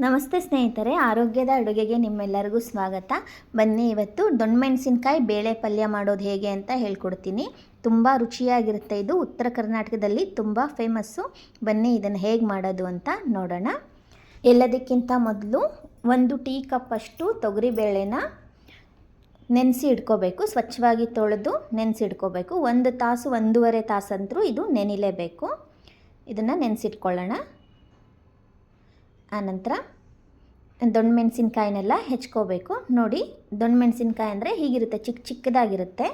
ನಮಸ್ತೆ ಸ್ನೇಹಿತರೆ, ಆರೋಗ್ಯದ ಅಡುಗೆಗೆ ನಿಮ್ಮೆಲ್ಲರಿಗೂ ಸ್ವಾಗತ. ಬನ್ನಿ ಇವತ್ತು ದೊಣ್ಣಮೆಣಸಿನ್ಕಾಯಿ ಬೇಳೆ ಪಲ್ಯ ಮಾಡೋದು ಹೇಗೆ ಅಂತ ಹೇಳ್ಕೊಡ್ತೀನಿ. ತುಂಬ ರುಚಿಯಾಗಿರುತ್ತೆ ಇದು. ಉತ್ತರ ಕರ್ನಾಟಕದಲ್ಲಿ ತುಂಬ ಫೇಮಸ್ಸು. ಬನ್ನಿ ಇದನ್ನು ಹೇಗೆ ಮಾಡೋದು ಅಂತ ನೋಡೋಣ. ಎಲ್ಲದಕ್ಕಿಂತ ಮೊದಲು ಒಂದು ಟೀ ಕಪ್ಪಷ್ಟು ತೊಗರಿಬೇಳೆನ ನೆನೆಸಿ ಇಟ್ಕೋಬೇಕು. ಸ್ವಚ್ಛವಾಗಿ ತೊಳೆದು ನೆನೆಸಿ ಇಟ್ಕೋಬೇಕು. ಒಂದು ತಾಸು, ಒಂದೂವರೆ ತಾಸಂತರೂ ಇದು ನೆನಿಲೇಬೇಕು. ಇದನ್ನು ನೆನೆಸಿಟ್ಕೊಳ್ಳೋಣ. ಆನಂತರ ದೊಣ್ಣಮೆಣಸಿನ್ಕಾಯಿನೆಲ್ಲ ಹೆಚ್ಕೋಬೇಕು. ನೋಡಿ, ದೊಣ್ಣಮೆಣಸಿನ್ಕಾಯಿ ಅಂದರೆ ಹೀಗಿರುತ್ತೆ ಚಿಕ್ಕ ಚಿಕ್ಕದಾಗಿರುತ್ತೆ.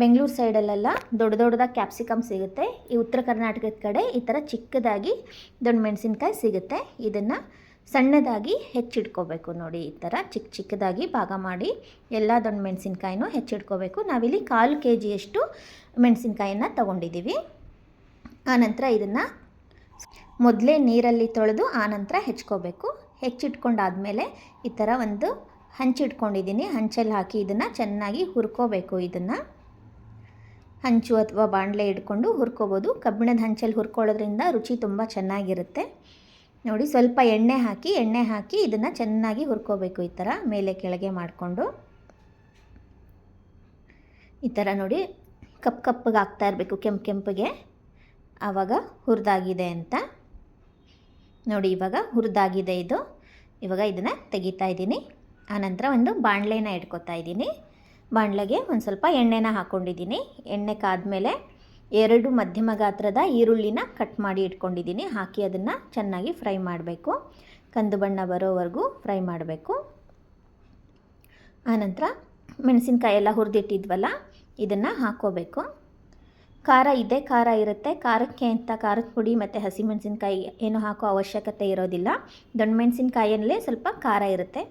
ಬೆಂಗಳೂರು ಸೈಡಲ್ಲೆಲ್ಲ ದೊಡ್ಡ ದೊಡ್ಡದಾಗ ಕ್ಯಾಪ್ಸಿಕಮ್ ಸಿಗುತ್ತೆ. ಈ ಉತ್ತರ ಕರ್ನಾಟಕದ ಕಡೆ ಈ ಥರ ಚಿಕ್ಕದಾಗಿ ದೊಣ್ಣಮೆಣಸಿನ್ಕಾಯಿ ಸಿಗುತ್ತೆ. ಇದನ್ನು ಸಣ್ಣದಾಗಿ ಹೆಚ್ಚಿಟ್ಕೋಬೇಕು. ನೋಡಿ, ಈ ಥರ ಚಿಕ್ಕ ಚಿಕ್ಕದಾಗಿ ಭಾಗ ಮಾಡಿ ಎಲ್ಲ ದೊಣ್ಣೆ ಮೆಣಸಿನ್ಕಾಯಿನೂ ಹೆಚ್ಚಿಟ್ಕೋಬೇಕು. ನಾವಿಲ್ಲಿ ಕಾಲು ಕೆ ಜಿಯಷ್ಟು ಮೆಣಸಿನ್ಕಾಯಿನ ತೊಗೊಂಡಿದ್ದೀವಿ. ಆನಂತರ ಇದನ್ನು ಮೊದಲೇ ನೀರಲ್ಲಿ ತೊಳೆದು ಆನಂತರ ಹೆಚ್ಕೋಬೇಕು. ಹೆಚ್ಚಿಟ್ಕೊಂಡಾದಮೇಲೆ ಈ ಥರ ಒಂದು ಹಂಚಿಟ್ಕೊಂಡಿದ್ದೀನಿ ಹಂಚಲ್ಲಿ ಹಾಕಿ ಇದನ್ನು ಚೆನ್ನಾಗಿ ಹುರ್ಕೋಬೇಕು ಇದನ್ನು. ಹಂಚು ಅಥವಾ ಬಾಣಲೆ ಇಟ್ಕೊಂಡು ಹುರ್ಕೋಬೋದು. ಕಬ್ಬಿಣದ ಹಂಚಲ್ಲಿ ಹುರ್ಕೊಳ್ಳೋದ್ರಿಂದ ರುಚಿ ತುಂಬ ಚೆನ್ನಾಗಿರುತ್ತೆ. ನೋಡಿ, ಸ್ವಲ್ಪ ಎಣ್ಣೆ ಹಾಕಿ ಎಣ್ಣೆ ಹಾಕಿ ಇದನ್ನು ಚೆನ್ನಾಗಿ ಹುರ್ಕೋಬೇಕು ಈ ಥರ ಮೇಲೆ ಕೆಳಗೆ ಮಾಡಿಕೊಂಡು. ಈ ಥರ ನೋಡಿ, ಕಪ್ ಕಪ್ಪಗೆ ಆಗ್ತಾ ಇರಬೇಕು, ಕೆಂಪು ಕೆಂಪಿಗೆ. ಆವಾಗ ಹುರಿದಾಗಿದೆ ಅಂತ. ನೋಡಿ, ಇವಾಗ ಹುರಿದಾಗಿದೆ ಇದು. ಇವಾಗ ಇದನ್ನು ತೆಗಿತಾ ಇದ್ದೀನಿ. ಆನಂತರ ಒಂದು ಬಾಣಲೆನ ಇಟ್ಕೋತಾ ಇದ್ದೀನಿ. ಬಾಣಲೆಗೆ ಒಂದು ಸ್ವಲ್ಪ ಎಣ್ಣೆನ ಹಾಕ್ಕೊಂಡಿದ್ದೀನಿ ಎಣ್ಣೆ ಕಾದ್ಮೇಲೆ ಎರಡು ಮಧ್ಯಮ ಗಾತ್ರದ ಈರುಳ್ಳಿನ ಕಟ್ ಮಾಡಿ ಇಟ್ಕೊಂಡಿದ್ದೀನಿ. ಹಾಕಿ ಅದನ್ನು ಚೆನ್ನಾಗಿ ಫ್ರೈ ಮಾಡಬೇಕು. ಕಂದು ಬಣ್ಣ ಬರೋವರೆಗೂ ಫ್ರೈ ಮಾಡಬೇಕು. ಆನಂತರ ಮೆಣಸಿನಕಾಯಿ ಎಲ್ಲ ಹುರಿದಿಟ್ಟಿದ್ವಲ್ಲ, ಇದನ್ನು ಹಾಕ್ಕೋಬೇಕು ಖಾರ ಇದೆ, ಖಾರ ಇರುತ್ತೆ. ಖಾರಕ್ಕೆ ಅಂತ ಖಾರದ ಪುಡಿ ಮತ್ತು ಹಸಿಮೆಣಸಿನ್ಕಾಯಿ ಏನು ಹಾಕೋ ಅವಶ್ಯಕತೆ ಇರೋದಿಲ್ಲ. ದೊಣ್ಣೆ ಮೆಣಸಿನ್ಕಾಯಲ್ಲೇ ಸ್ವಲ್ಪ ಖಾರ ಇರುತ್ತೆ.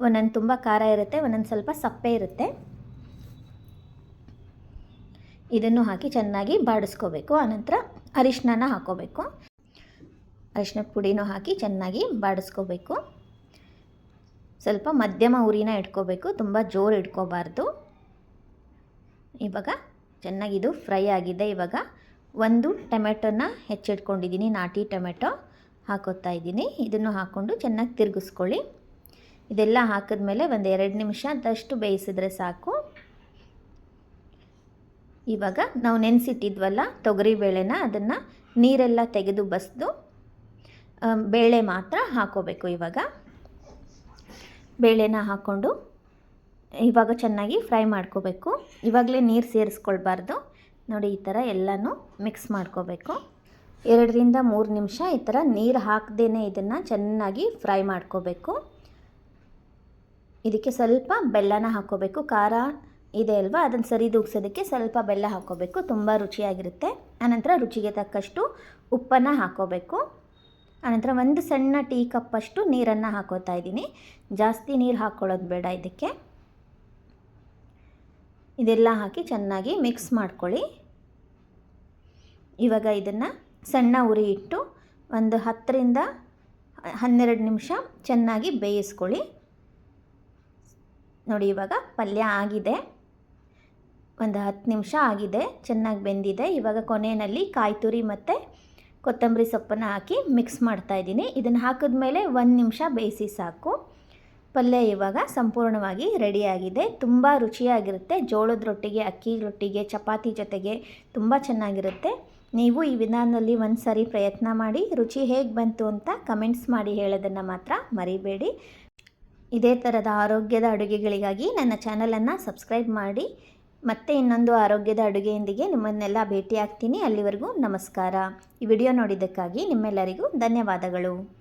ಒಂದೊಂದು ತುಂಬ ಖಾರ ಇರುತ್ತೆ, ಒಂದೊಂದು ಸ್ವಲ್ಪ ಸಪ್ಪೆ ಇರುತ್ತೆ. ಇದನ್ನು ಹಾಕಿ ಚೆನ್ನಾಗಿ ಬಾಡಿಸ್ಕೋಬೇಕು. ಆನಂತರ ಅರಿಶಿನ ಹಾಕೋಬೇಕು. ಅರಿಶಿನ ಪುಡಿನೂ ಹಾಕಿ ಚೆನ್ನಾಗಿ ಬಾಡಿಸ್ಕೋಬೇಕು. ಸ್ವಲ್ಪ ಮಧ್ಯಮ ಉರಿನ ಇಟ್ಕೋಬೇಕು. ತುಂಬ ಜೋರು ಇಟ್ಕೋಬಾರ್ದು. ಇವಾಗ ಚೆನ್ನಾಗಿದು ಫ್ರೈ ಆಗಿದೆ. ಇವಾಗ ಒಂದು ಟೊಮೆಟೊನ ಹೆಚ್ಚಿಟ್ಕೊಂಡಿದ್ದೀನಿ. ನಾಟಿ ಟೊಮೆಟೊ ಹಾಕೋತಾ ಇದ್ದೀನಿ. ಇದನ್ನು ಹಾಕ್ಕೊಂಡು ಚೆನ್ನಾಗಿ ತಿರುಗಿಸ್ಕೊಳ್ಳಿ. ಇದೆಲ್ಲ ಹಾಕಿದ್ಮೇಲೆ ಒಂದು ಎರಡು ನಿಮಿಷ ಅಂತಷ್ಟು ಬೇಯಿಸಿದ್ರೆ ಸಾಕು. ಇವಾಗ ನಾವು ನೆನೆಸಿಟ್ಟಿದ್ವಲ್ಲ ತೊಗರಿ ಬೇಳೆನ, ಅದನ್ನು ನೀರೆಲ್ಲ ತೆಗೆದು ಬಸ್ದು ಬೇಳೆ ಮಾತ್ರ ಹಾಕೋಬೇಕು ಇವಾಗ. ಬೇಳೆನ ಹಾಕ್ಕೊಂಡು ಇವಾಗ ಚೆನ್ನಾಗಿ ಫ್ರೈ ಮಾಡ್ಕೋಬೇಕು. ಇವಾಗಲೇ ನೀರು ಸೇರಿಸ್ಕೊಳ್ಬಾರ್ದು. ನೋಡಿ, ಈ ಥರ ಎಲ್ಲನೂ ಮಿಕ್ಸ್ ಮಾಡ್ಕೋಬೇಕು. ಎರಡರಿಂದ ಮೂರು ನಿಮಿಷ ಈ ಥರ ನೀರು ಹಾಕ್ದೇ ಇದನ್ನು ಚೆನ್ನಾಗಿ ಫ್ರೈ ಮಾಡ್ಕೋಬೇಕು. ಇದಕ್ಕೆ ಸ್ವಲ್ಪ ಬೆಲ್ಲನ ಹಾಕ್ಕೋಬೇಕು. ಖಾರ ಇದೆ ಅಲ್ವಾ? ಅದನ್ನು ಸರಿ ದೂಗ್ಸೋದಕ್ಕೆ ಸ್ವಲ್ಪ ಬೆಲ್ಲ ಹಾಕ್ಕೋಬೇಕು. ತುಂಬ ರುಚಿಯಾಗಿರುತ್ತೆ. ಆನಂತರ ರುಚಿಗೆ ತಕ್ಕಷ್ಟು ಉಪ್ಪನ್ನು ಹಾಕ್ಕೋಬೇಕು. ಆನಂತರ ಒಂದು ಸಣ್ಣ ಟೀ ಕಪ್ಪಷ್ಟು ನೀರನ್ನು ಹಾಕೋತಾ ಇದ್ದೀನಿ. ಜಾಸ್ತಿ ನೀರು ಹಾಕ್ಕೊಳ್ಳೋದು ಬೇಡ ಇದಕ್ಕೆ. ಇದೆಲ್ಲ ಹಾಕಿ ಚೆನ್ನಾಗಿ ಮಿಕ್ಸ್ ಮಾಡ್ಕೊಳ್ಳಿ. ಇವಾಗ ಇದನ್ನು ಸಣ್ಣ ಉರಿ ಇಟ್ಟು ಒಂದು ಹತ್ತರಿಂದ ಹನ್ನೆರಡು ನಿಮಿಷ ಚೆನ್ನಾಗಿ ಬೇಯಿಸ್ಕೊಳ್ಳಿ. ನೋಡಿ ಇವಾಗ ಪಲ್ಯ ಆಗಿದೆ. ಒಂದು ಹತ್ತು ನಿಮಿಷ ಆಗಿದೆ, ಚೆನ್ನಾಗಿ ಬೆಂದಿದೆ. ಇವಾಗ ಕೊನೆಯಲ್ಲಿ ಕಾಯಿ ತುರಿ ಮತ್ತು ಕೊತ್ತಂಬರಿ ಸೊಪ್ಪನ್ನು ಹಾಕಿ ಮಿಕ್ಸ್ ಮಾಡ್ತಾಯಿದ್ದೀನಿ ಇದನ್ನು ಹಾಕಿದ್ಮೇಲೆ ಒಂದು ನಿಮಿಷ ಬೇಯಿಸಿ ಸಾಕು. ಪಲ್ಯ ಇವಾಗ ಸಂಪೂರ್ಣವಾಗಿ ರೆಡಿಯಾಗಿದೆ. ತುಂಬ ರುಚಿಯಾಗಿರುತ್ತೆ. ಜೋಳದ ರೊಟ್ಟಿಗೆ, ಅಕ್ಕಿ ರೊಟ್ಟಿಗೆ, ಚಪಾತಿ ಜೊತೆಗೆ ತುಂಬ ಚೆನ್ನಾಗಿರುತ್ತೆ. ನೀವು ಈ ವಿಧಾನದಲ್ಲಿ ಒಂದು ಸಾರಿ ಪ್ರಯತ್ನ ಮಾಡಿ, ರುಚಿ ಹೇಗೆ ಬಂತು ಅಂತ ಕಮೆಂಟ್ಸ್ ಮಾಡಿ ಹೇಳೋದನ್ನು ಮಾತ್ರ ಮರಿಬೇಡಿ. ಇದೇ ಥರದ ಆರೋಗ್ಯದ ಅಡುಗೆಗಳಿಗಾಗಿ ನನ್ನ ಚಾನಲನ್ನು ಸಬ್ಸ್ಕ್ರೈಬ್ ಮಾಡಿ. ಮತ್ತೆ ಇನ್ನೊಂದು ಆರೋಗ್ಯದ ಅಡುಗೆಯೊಂದಿಗೆ ನಿಮ್ಮನ್ನೆಲ್ಲ ಭೇಟಿಯಾಗ್ತೀನಿ. ಅಲ್ಲಿವರೆಗೂ ನಮಸ್ಕಾರ. ಈ ವಿಡಿಯೋ ನೋಡಿದ್ದಕ್ಕಾಗಿ ನಿಮ್ಮೆಲ್ಲರಿಗೂ ಧನ್ಯವಾದಗಳು.